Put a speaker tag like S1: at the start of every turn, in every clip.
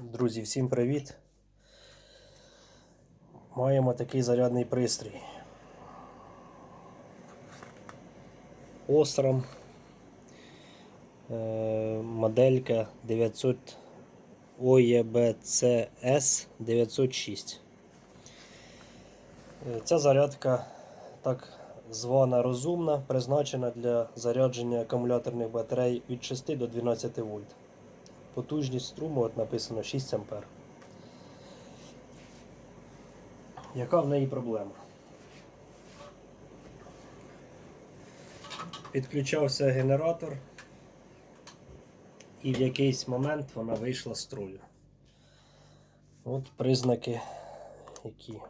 S1: Друзі, всім привіт! Маємо такий зарядний пристрій. Osram. Е, Моделька 900 OEBCS 906. Е, Ця зарядка так звана розумна, призначена для зарядження акумуляторних батарей від 6 до 12 вольт. Потужність струму от написано 6 ампер. Яка в неї проблема? Підключався генератор, і в якийсь момент вона вийшла з строю. От признаки, які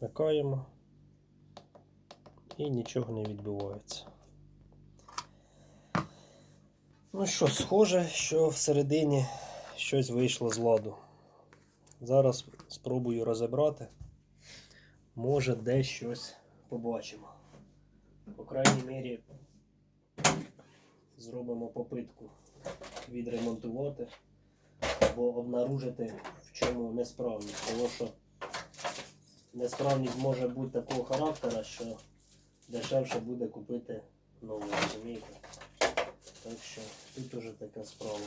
S1: вмикаємо, і нічого не відбувається. Ну що, схоже, що всередині щось вийшло з ладу. Зараз спробую розібрати. Може, десь щось побачимо. По крайній мірі, зробимо попитку відремонтувати або обнаружити, в чому несправність. Тому що несправність може бути такого характера, що дешевше буде купити нову, розумієте? Так що тут уже така справа.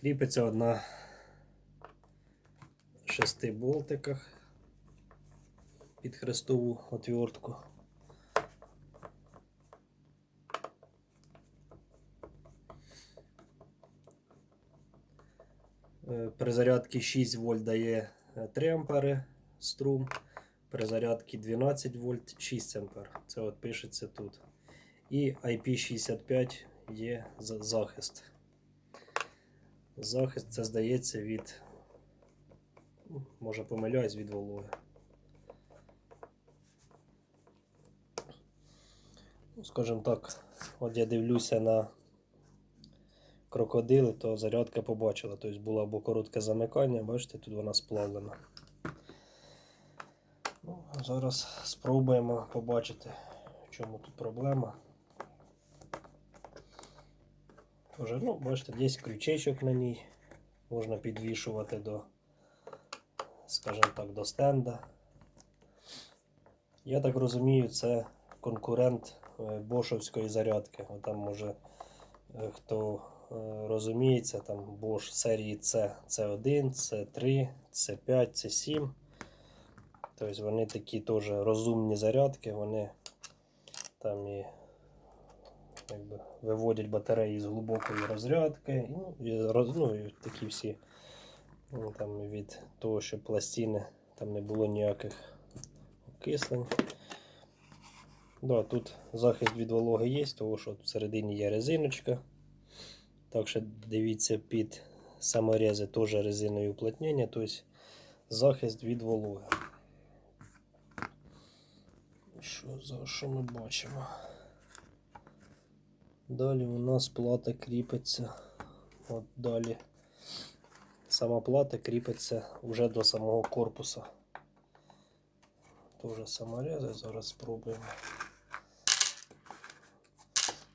S1: Кріпиться одна в шести болтиках під хрестову отвертку. Е, При зарядці 6 вольт дає е, 3 ампери струм, при зарядці 12 вольт 6 ампер. Це от пишеться тут. І IP65 є захист. Захист це здається від, може помиляюсь, від вологи. Ну, скажімо так, от я дивлюся на крокодили, то зарядка побачила. Тобто було або коротке замикання, бачите, тут вона сплавлена. Ну, зараз спробуємо побачити, в чому тут проблема. Тоже, ну, бачите, є крючечок на ній. Можна підвішувати до, скажімо так, до стенда. Я так розумію, це конкурент е, бошовської зарядки. Там може хто е, розуміється, там Bosch серії C, C1, C3, C5, C7. Тобто вони такі теж розумні зарядки, вони там і якби, виводять батареї з глибокої розрядки. Ну, роз- ну, і такі всі ну, там, від того, що пластини там не було ніяких окислень. Да, тут захист від вологи є, тому що всередині є резиночка. Так що дивіться під саморези теж резинові уплотнення, тобто захист від вологи. Що, за, що ми бачимо? Далі у нас плата кріпиться. От далі сама плата кріпиться вже до самого корпуса. Тоже саморези, зараз спробуємо.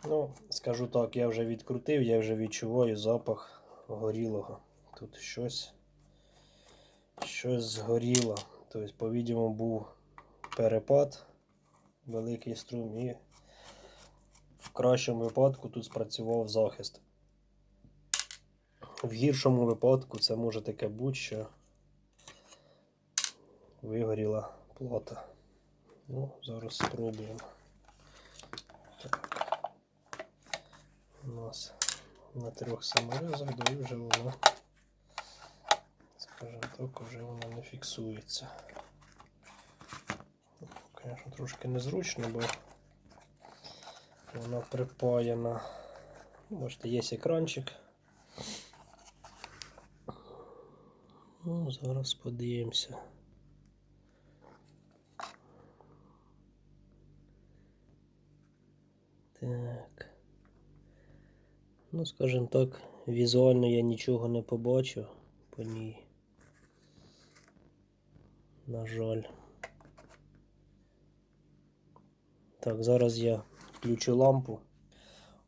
S1: Ну, скажу так, я вже відкрутив, я вже відчуваю запах горілого. Тут щось щось згоріло. Тобто, по-відомому, був перепад, великий струм і кращому випадку тут спрацював захист. В гіршому випадку це може таке бути, що вигоріла плата. Ну, зараз спробуємо. Так. У нас на трьох саморезах, да і вже воно, скажімо так, вже воно не фіксується. Звісно, трошки незручно, бо вона припаяна. Бачите, є екранчик. Ну, зараз подивимося. Так. Ну, скажімо так, візуально я нічого не побачу по ній. На жаль. Так, зараз я включу лампу,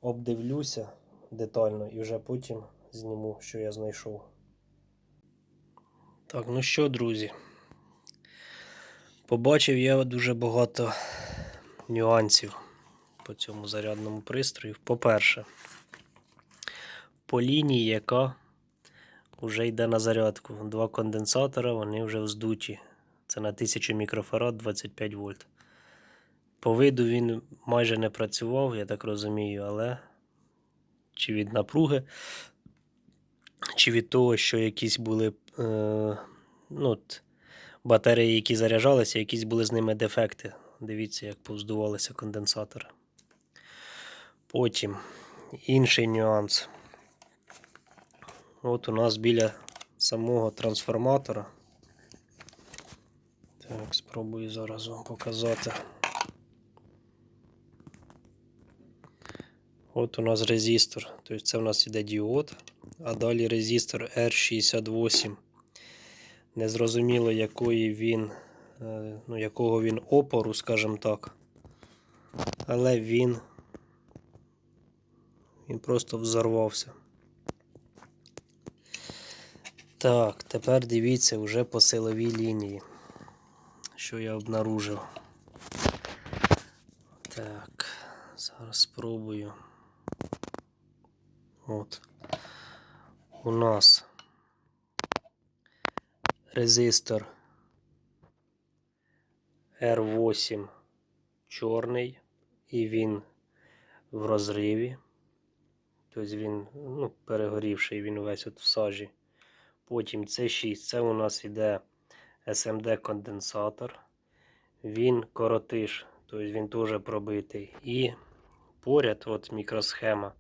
S1: обдивлюся, детально і вже потім зніму, що я знайшов. Так, ну що, друзі? Побачив я дуже багато нюансів по цьому зарядному пристрою. По-перше, по лінії, яка вже йде на зарядку. Два конденсатора, вони вже вздуті. Це на 1000 мікрофарад 25 вольт. По виду він майже не працював, я так розумію, але чи від напруги, чи від того, що якісь були е, ну, батареї, які заряджалися, якісь були з ними дефекти. Дивіться, як повздувалися конденсатори. Потім інший нюанс. От у нас біля самого трансформатора. Так, спробую зараз вам показати. От у нас резистор. Тобто це у нас іде діод, а далі резистор R68. Незрозуміло, якої він, е, ну, якого він опору, скажімо так. Але він, він просто взорвався. Так, тепер дивіться вже по силовій лінії, що я обнаружив. Так, зараз спробую. От. У нас резистор R8 чорний, і він в розриві. Тобто він ну, перегорівший, він весь от в сажі. Потім C6, це у нас іде SMD конденсатор. Він коротиш, тобто він теж пробитий. І поряд от мікросхема.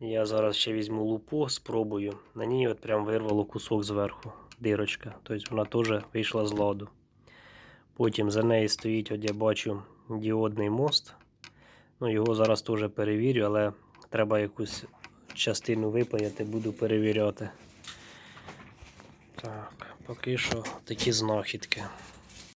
S1: Я зараз ще візьму лупу, спробую. На ній от прям вирвало кусок зверху, дирочка. Тобто вона теж вийшла з ладу. Потім за нею стоїть, от я бачу, діодний мост. Ну, його зараз теж перевірю, але треба якусь частину випаяти, буду перевіряти. Так, поки що такі знахідки.